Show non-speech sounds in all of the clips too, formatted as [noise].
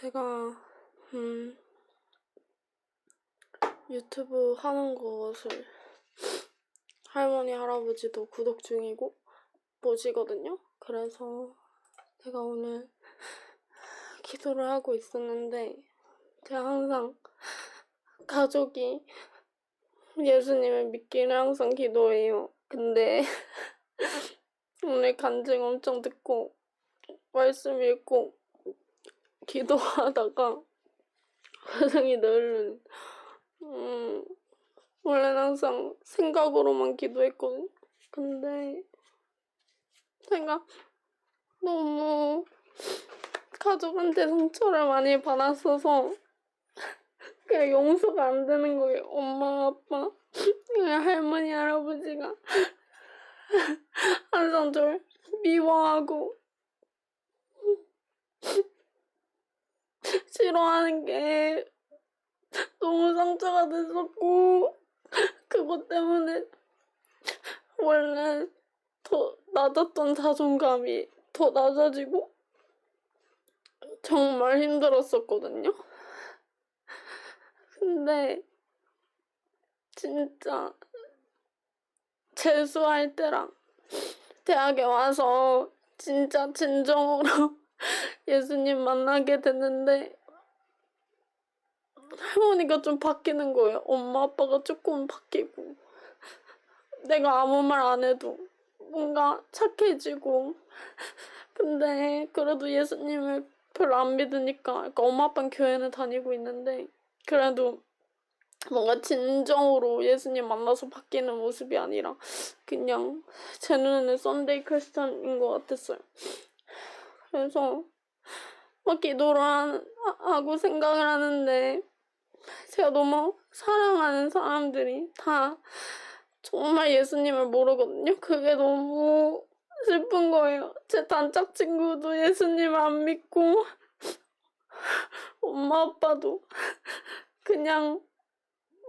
제가 음 유튜브 하는 것을 할머니 할아버지도 구독 중이고 보시거든요. 그래서 제가 오늘 [laughs] 기도를 하고 있었는데 제가 항상 가족이 예수님을 믿기를 항상 기도해요. 근데 [laughs] 오늘 간증 엄청 듣고 말씀 읽고 기도하다가 [laughs] 가정이 늘는 음 원래는 항상 생각으로만 기도했거든. 근데 제가 너무 가족한테 상처를 많이 받았어서 그냥 용서가 안 되는 거예요. 엄마, 아빠, 그냥 할머니, 할아버지가 항상 저를 미워하고 [laughs] 싫어하는 게 너무 상처가 됐었고 그것 때문에 원래 더 낮았던 자존감이 더 낮아지고 정말 힘들었었거든요. 근데 진짜 재수할 때랑 대학에 와서 진짜 진정으로 예수님 만나게 됐는데 할머니가 좀 바뀌는 거예요. 엄마 아빠가 조금 바뀌고 내가 아무 말 안 해도 뭔가 착해지고 근데 그래도 예수님을 별로 안 믿으니까 그러니까 엄마 아빠는 교회는 다니고 있는데 그래도 뭔가 진정으로 예수님 만나서 바뀌는 모습이 아니라 그냥 제 눈에는 썬데이 크리스천인 것 같았어요. 그래서 막 기도를 한- 하고 생각을 하는데 제가 너무 사랑하는 사람들이 다 정말 예수님을 모르거든요. 그게 너무 슬픈 거예요. 제 단짝 친구도 예수님 안 믿고 엄마 아빠도 그냥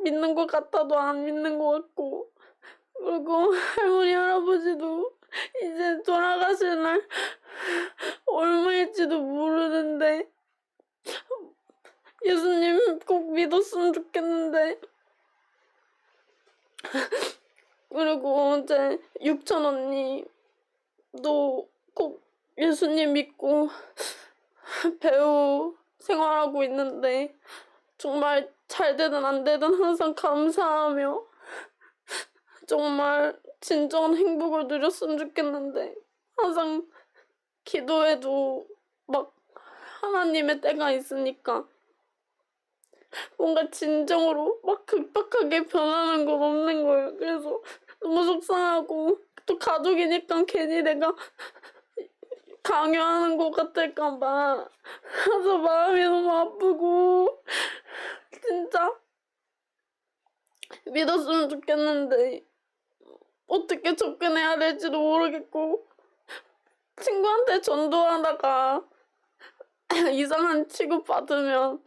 믿는 것 같아도 안 믿는 것 같고 그리고 할머니 할아버지도 이제 돌아가실 날 얼마일지도 모르는데. 예수님 꼭 믿었으면 좋겠는데. 그리고 제 육천 언니도 꼭 예수님 믿고 배우 생활하고 있는데 정말 잘 되든 안 되든 항상 감사하며 정말 진정한 행복을 누렸으면 좋겠는데 항상 기도해도 막 하나님의 때가 있으니까 뭔가 진정으로 막 급박하게 변하는 건 없는 거예요. 그래서 너무 속상하고 또 가족이니까 괜히 내가 강요하는 것 같을까봐 그래서 마음이 너무 아프고 진짜 믿었으면 좋겠는데 어떻게 접근해야 될지도 모르겠고 친구한테 전도하다가 [laughs] 이상한 취급 받으면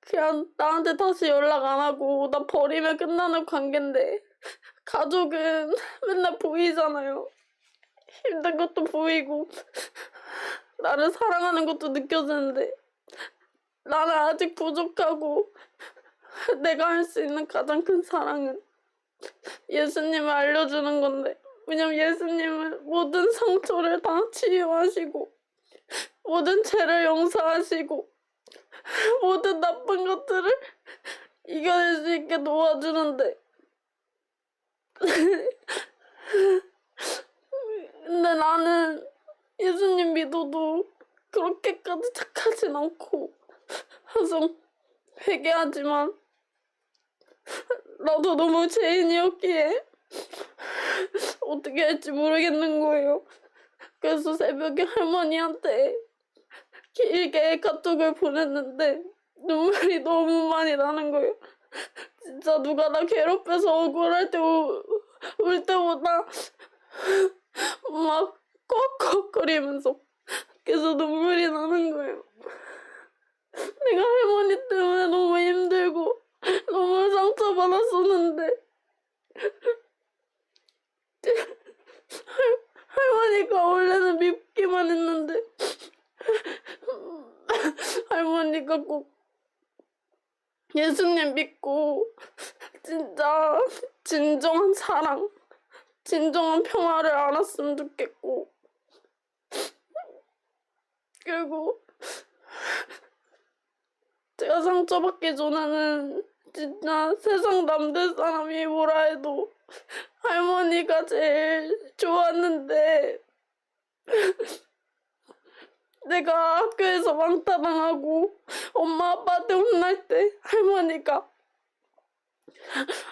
그냥 나한테 다시 연락 안 하고 나 버리면 끝나는 관계인데 가족은 [laughs] 맨날 보이잖아요. 힘든 것도 보이고 [laughs] 나를 사랑하는 것도 느껴지는데 나는 아직 부족하고 내가 할 수 있는 가장 큰 사랑은 예수님을 알려주는 건데 왜냐면 예수님은 모든 상처를 다 치유하시고 모든 죄를 용서하시고 모든 나쁜 것들을 이겨낼 수 있게 도와주는데 근데 나는 예수님 믿어도 그렇게까지 착하진 않고 항상 회개하지만 나도 너무 죄인이었기에 어떻게 할지 모르겠는 거예요. 그래서 새벽에 할머니한테 길게 카톡을 보냈는데 눈물이 너무 많이 나는 거예요. 진짜 누가 나 괴롭혀서 억울할 때울 때보다 막 꺽꺽거리면서 계속 눈물이 나는 거예요. 내가 할머니 때문에 너무 힘들고 너무 상처받았었는데 할, 할머니가 원래 꼭 예수님 믿고 진짜 진정한 사랑, 진정한 평화를 알았으면 좋겠고 그리고 제가 상처받기 전에는 진짜 세상 남들 사람이 뭐라 해도 할머니가 제일 좋았는데 내가 학교에서 왕따당하고 엄마 아빠한테 혼날 때 할머니가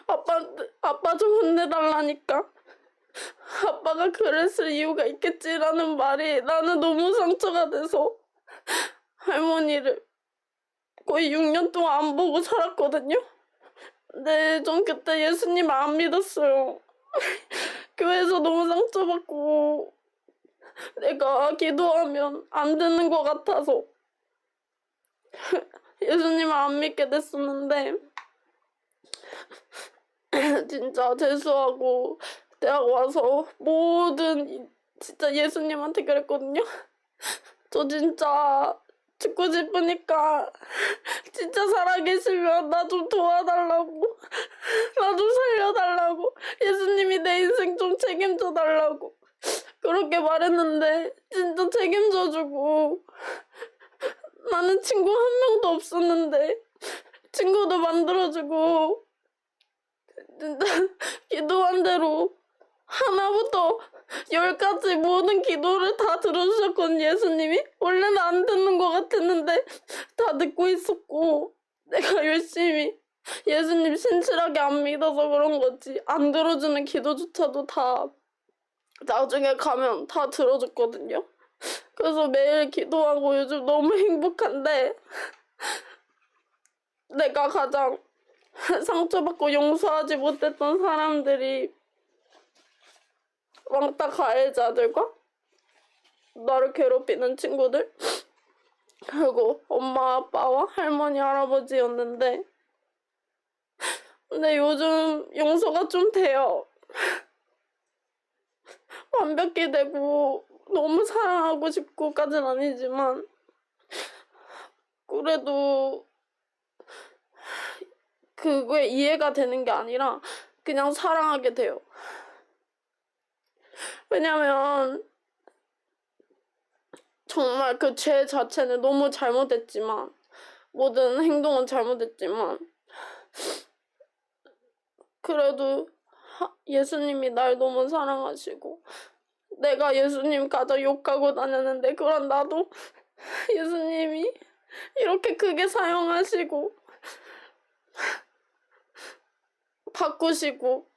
아빠한테 아빠 좀 혼내달라니까 아빠가 그랬을 이유가 있겠지라는 말이 나는 너무 상처가 돼서 할머니를 거의 6년 동안 안 보고 살았거든요. 근데 전 그때 예수님 안 믿었어요. [laughs] 교회에서 너무 상처받고 내가 기도하면 안 되는 것 같아서. [laughs] 예수님을 안 믿게 됐었는데. [laughs] 진짜 재수하고 대학 와서 모든 이- 진짜 예수님한테 그랬거든요. [laughs] 저 진짜 죽고 싶으니까 진짜 살아계시면 나 좀 도와달라고. 나 좀 살려달라고. 예수님이 내 인생 좀 책임져 달라고 그렇게 말했는데 진짜 책임져주고 나는 친구 한 명도 없었는데 친구도 만들어주고 진짜 기도한 대로 하나부터 열까지 모든 기도를 다 들어주셨거든 예수님이. 원래는 안 듣는 것 같았는데 다 듣고 있었고 내가 열심히 예수님 신실하게 안 믿어서 그런 거지. 안 들어주는 기도조차도 다 나중에 가면 다 들어줬거든요. 그래서 매일 기도하고 요즘 너무 행복한데 [laughs] 내가 가장 상처받고 용서하지 못했던 사람들이 왕따 가해자들과 나를 괴롭히는 친구들 그리고 엄마 아빠와 할머니 할아버지였는데 근데 요즘 용서가 좀 돼요 완벽히 되고 너무 사랑하고 싶고까진 아니지만 그래도 그거에 이해가 되는 게 아니라 그냥 사랑하게 돼요. 왜냐면 정말 그 죄 자체는 너무 잘못했지만 모든 행동은 잘못했지만 그래도 하- 예수님이 날 너무 사랑하시고 내가 예수님 가져 욕하고 다녔는데 그런 나도 [laughs] 예수님이 이렇게 크게 사용하시고 [laughs] 바꾸시고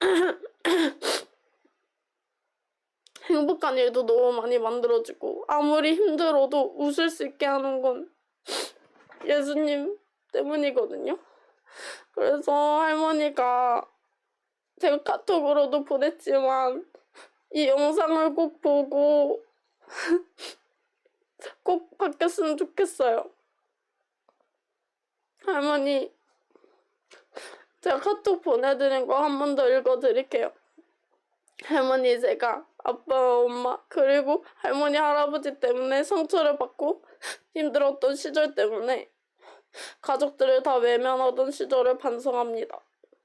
[clears throat] 행복한 일도 너무 많이 만들어주고 아무리 힘들어도 웃을 수 있게 하는 건 예수님 때문이거든요. 그래서 할머니가 제가 카톡으로도 보냈지만 이 영상을 꼭 보고 [laughs] 꼭 바뀌었으면 좋겠어요. 할머니, 제가 카톡 보내드린 거 한 번 더 읽어드릴게요. 할머니, 제가 아빠, 엄마, 그리고 할머니, 할아버지 때문에 상처를 받고 힘들었던 시절 때문에 가족들을 다 외면하던 시절을 반성합니다.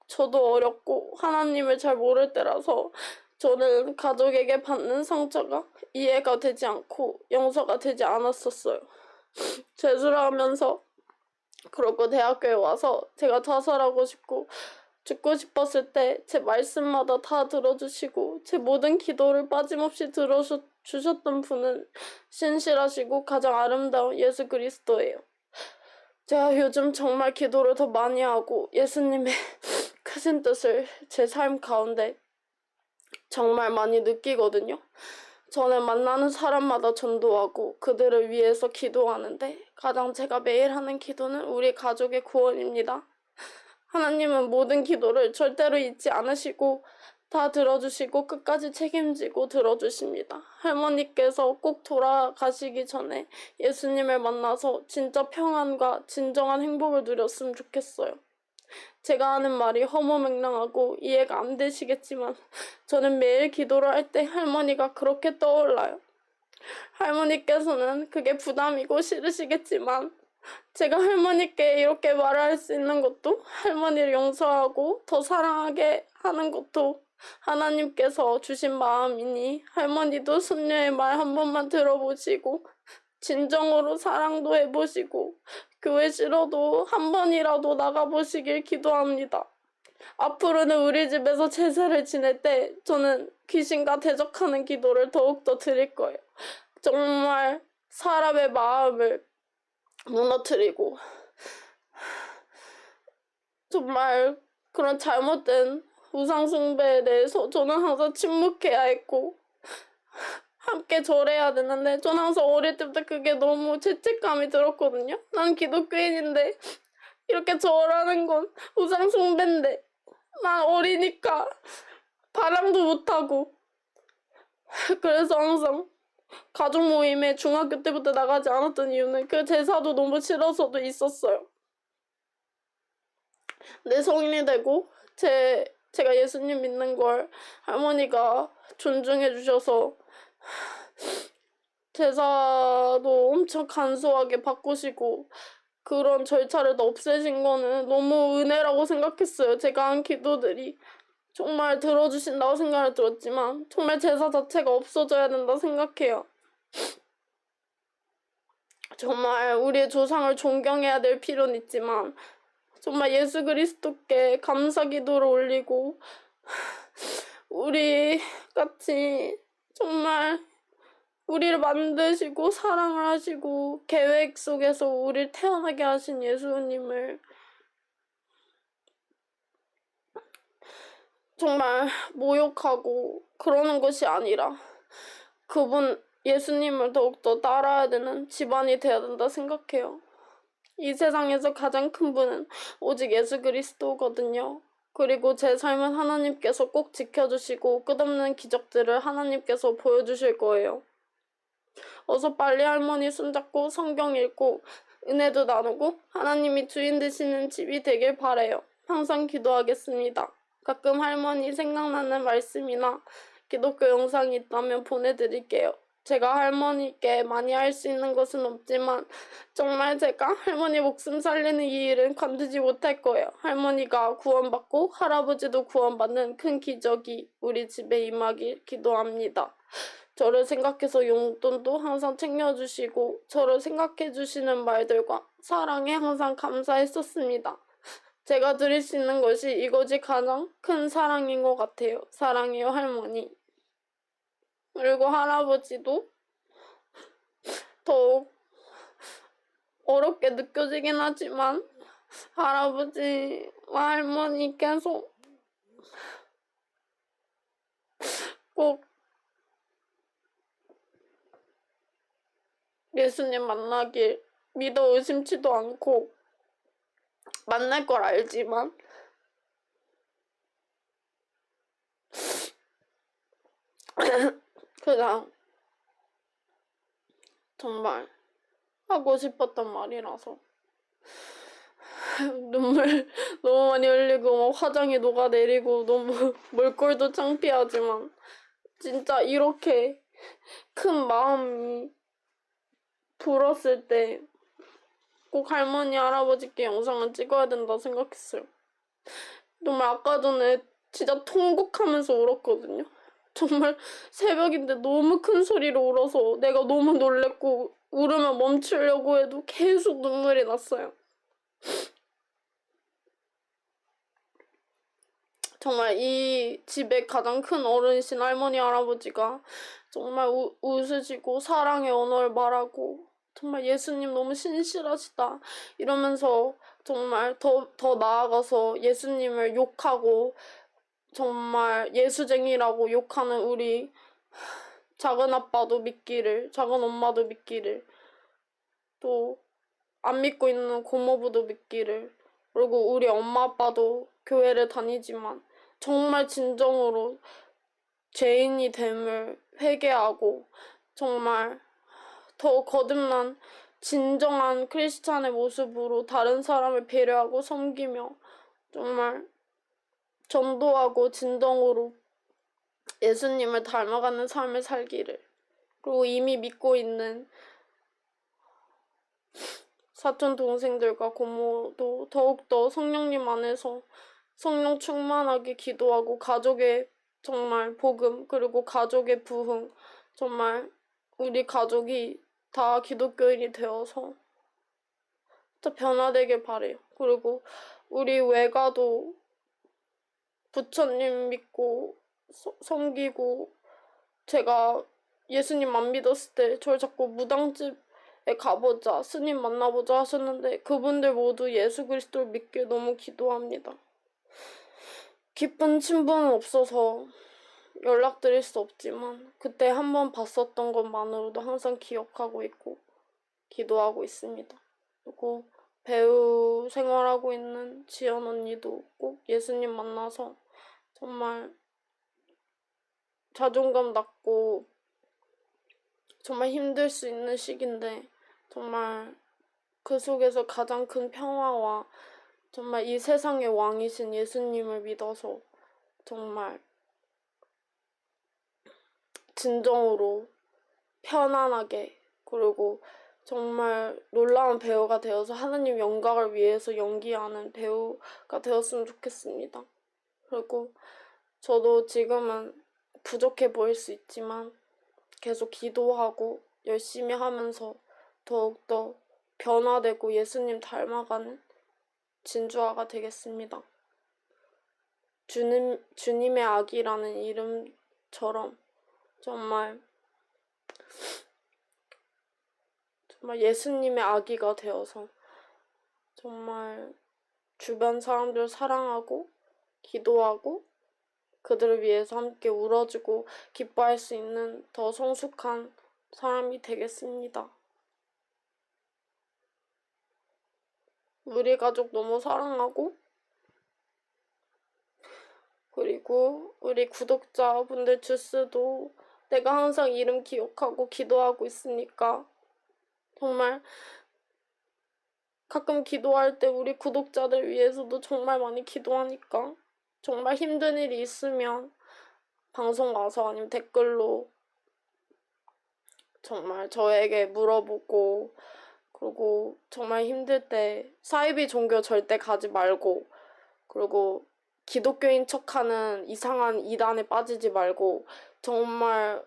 저도 어렸고 하나님을 잘 모를 때라서 저는 가족에게 받는 상처가 이해가 되지 않고 용서가 되지 않았었어요. 재수를 하면서 그러고 대학교에 와서 제가 자살하고 싶고 죽고 싶었을 때 제 말씀마다 다 들어주시고 제 모든 기도를 빠짐없이 들어주셨던 분은 신실하시고 가장 아름다운 예수 그리스도예요. 제가 요즘 정말 기도를 더 많이 하고 예수님의 [laughs] 크신 뜻을 제 삶 가운데 정말 많이 느끼거든요. 저는 만나는 사람마다 전도하고 그들을 위해서 기도하는데 가장 제가 매일 하는 기도는 우리 가족의 구원입니다. 하나님은 모든 기도를 절대로 잊지 않으시고 다 들어주시고 끝까지 책임지고 들어주십니다. 할머니께서 꼭 돌아가시기 전에 예수님을 만나서 진짜 평안과 진정한 행복을 누렸으면 좋겠어요. 제가 하는 말이 허무맹랑하고 이해가 안 되시겠지만 저는 매일 기도를 할 때 할머니가 그렇게 떠올라요. 할머니께서는 그게 부담이고 싫으시겠지만 제가 할머니께 이렇게 말할 수 있는 것도 할머니를 용서하고 더 사랑하게 하는 것도 하나님께서 주신 마음이니 할머니도 손녀의 말 한 번만 들어보시고 진정으로 사랑도 해보시고 교회 싫어도 한 번이라도 나가보시길 기도합니다. 앞으로는 우리 집에서 제사를 지낼 때 저는 귀신과 대적하는 기도를 더욱더 드릴 거예요. 정말 사람의 마음을 무너뜨리고 정말 그런 잘못된 우상숭배에 대해서 저는 항상 침묵해야 했고 함께 절해야 되는데 저는 항상 어릴 때부터 그게 너무 죄책감이 들었거든요. 난 기독교인인데 이렇게 절하는 건 우상숭배인데 난 어리니까 바람도 못하고 그래서 항상 가족 모임에 중학교 때부터 나가지 않았던 이유는 그 제사도 너무 싫어서도 있었어요. 내 성인이 되고 제 제가 예수님 믿는 걸 할머니가 존중해 주셔서 제사도 엄청 간소하게 바꾸시고 그런 절차를 다 없애신 거는 너무 은혜라고 생각했어요. 제가 한 기도들이 정말 들어주신다고 생각을 들었지만 정말 제사 자체가 없어져야 된다 생각해요. 정말 우리의 조상을 존경해야 될 필요는 있지만 정말 예수 그리스도께 감사 기도를 올리고 [laughs] 우리 같이 정말 우리를 만드시고 사랑을 하시고 계획 속에서 우리를 태어나게 하신 예수님을 정말 모욕하고 그러는 것이 아니라 그분 예수님을 더욱더 따라야 되는 집안이 되어야 된다 생각해요. 이 세상에서 가장 큰 분은 오직 예수 그리스도거든요. 그리고 제 삶은 하나님께서 꼭 지켜주시고 끝없는 기적들을 하나님께서 보여주실 거예요. 어서 빨리 할머니 손잡고 성경 읽고 은혜도 나누고 하나님이 주인 되시는 집이 되길 바래요. 항상 기도하겠습니다. 가끔 할머니 생각나는 말씀이나 기독교 영상이 있다면 보내드릴게요. 제가 할머니께 많이 할 수 있는 것은 없지만 정말 제가 할머니 목숨 살리는 이 일은 관두지 못할 거예요. 할머니가 구원받고 할아버지도 구원받는 큰 기적이 우리 집에 임하길 기도합니다. 저를 생각해서 용돈도 항상 챙겨주시고 저를 생각해 주시는 말들과 사랑에 항상 감사했었습니다. 제가 드릴 수 있는 것이 이것이 가장 큰 사랑인 것 같아요. 사랑해요, 할머니. 그리고 할아버지도 더욱 어렵게 느껴지긴 하지만 할아버지와 할머니께서 꼭 예수님 만나길 믿어 의심치도 않고 만날 걸 알지만 그냥 정말 하고 싶었던 말이라서 [laughs] 눈물 너무 많이 흘리고 막 화장이 녹아내리고 너무 [laughs] 몰골도 창피하지만 진짜 이렇게 큰 마음이 불었을 때 꼭 할머니 할아버지께 영상을 찍어야 된다 생각했어요. 정말 아까 전에 진짜 통곡하면서 울었거든요. 정말 새벽인데 너무 큰 소리로 울어서 내가 너무 놀랬고 울으면 멈추려고 해도 계속 눈물이 났어요. 정말 이 집의 가장 큰 어른이신 할머니 할아버지가 정말 우, 웃으시고 사랑의 언어를 말하고 정말 예수님 너무 신실하시다 이러면서 정말 더, 더 나아가서 예수님을 욕하고 정말 예수쟁이라고 욕하는 우리 작은 아빠도 믿기를, 작은 엄마도 믿기를, 또 안 믿고 있는 고모부도 믿기를, 그리고 우리 엄마 아빠도 교회를 다니지만 정말 진정으로 죄인이 됨을 회개하고 정말 더 거듭난 진정한 크리스찬의 모습으로 다른 사람을 배려하고 섬기며 정말 전도하고 진정으로 예수님을 닮아가는 삶을 살기를 그리고 이미 믿고 있는 사촌 동생들과 고모도 더욱더 성령님 안에서 성령 충만하게 기도하고 가족의 정말 복음 그리고 가족의 부흥 정말 우리 가족이 다 기독교인이 되어서 진짜 변화되길 바래요. 그리고 우리 외가도 부처님 믿고 서- 섬기고 제가 예수님 안 믿었을 때 저를 자꾸 무당집에 가보자 스님 만나보자 하셨는데 그분들 모두 예수 그리스도를 믿길 너무 기도합니다. 기쁜 친분은 없어서 연락드릴 수 없지만 그때 한 번 봤었던 것만으로도 항상 기억하고 있고 기도하고 있습니다. 그리고 배우 생활하고 있는 지연 언니도 꼭 예수님 만나서 정말 자존감 낮고 정말 힘들 수 있는 시기인데 정말 그 속에서 가장 큰 평화와 정말 이 세상의 왕이신 예수님을 믿어서 정말 진정으로 편안하게 그리고 정말 놀라운 배우가 되어서 하나님 영광을 위해서 연기하는 배우가 되었으면 좋겠습니다. 그리고 저도 지금은 부족해 보일 수 있지만 계속 기도하고 열심히 하면서 더욱더 변화되고 예수님 닮아가는 진주아가 되겠습니다. 주님, 주님의 아기라는 이름처럼 정말 정말 예수님의 아기가 되어서 정말 주변 사람들 사랑하고 기도하고 그들을 위해서 함께 울어주고 기뻐할 수 있는 더 성숙한 사람이 되겠습니다. 우리 가족 너무 사랑하고 그리고 우리 구독자분들 주스도 내가 항상 이름 기억하고 기도하고 있으니까 정말 가끔 기도할 때 우리 구독자들 위해서도 정말 많이 기도하니까 정말 힘든 일이 있으면 방송 와서 아니면 댓글로 정말 저에게 물어보고 그리고 정말 힘들 때 사이비 종교 절대 가지 말고 그리고 기독교인 척하는 이상한 이단에 빠지지 말고 정말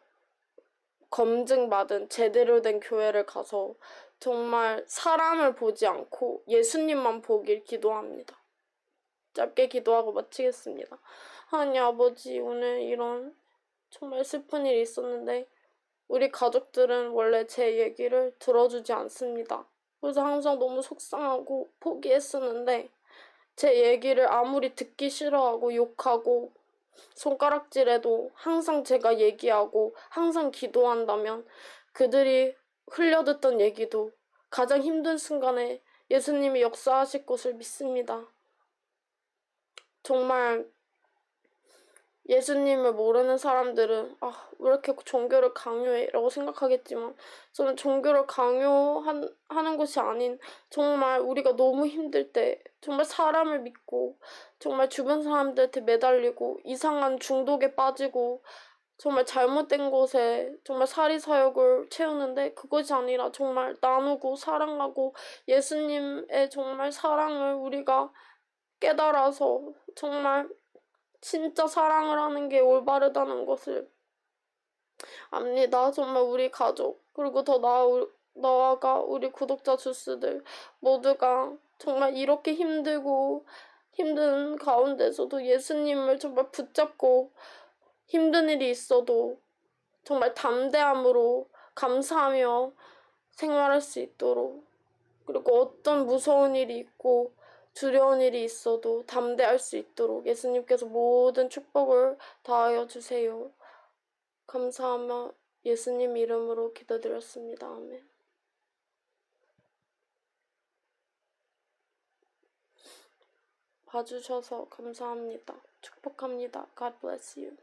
검증받은 제대로 된 교회를 가서 정말 사람을 보지 않고 예수님만 보길 기도합니다. 짧게 기도하고 마치겠습니다. 하나님 아버지, 오늘 이런 정말 슬픈 일이 있었는데, 우리 가족들은 원래 제 얘기를 들어주지 않습니다. 그래서 항상 너무 속상하고 포기했었는데, 제 얘기를 아무리 듣기 싫어하고 욕하고 손가락질해도 항상 제가 얘기하고 항상 기도한다면 그들이 흘려듣던 얘기도 가장 힘든 순간에 예수님이 역사하실 것을 믿습니다. 정말 예수님을 모르는 사람들은 아, 왜 이렇게 종교를 강요해? 라고 생각하겠지만 저는 종교를 강요하는 것이 아닌 정말 우리가 너무 힘들 때 정말 사람을 믿고 정말 주변 사람들한테 매달리고 이상한 중독에 빠지고 정말 잘못된 곳에 정말 사리사욕을 채우는데 그것이 아니라 정말 나누고 사랑하고 예수님의 정말 사랑을 우리가 깨달아서 정말 진짜 사랑을 하는 게 올바르다는 것을 압니다. 정말 우리 가족 그리고 더 나아 나아가 우리 구독자 주스들 모두가 정말 이렇게 힘들고 힘든 가운데서도 예수님을 정말 붙잡고 힘든 일이 있어도 정말 담대함으로 감사하며 생활할 수 있도록 그리고 어떤 무서운 일이 있고 두려운 일이 있어도 담대할 수 있도록 예수님께서 모든 축복을 다하여 주세요. 감사하며 예수님 이름으로 기도드렸습니다. 아멘. 봐주셔서 감사합니다. 축복합니다. God bless you.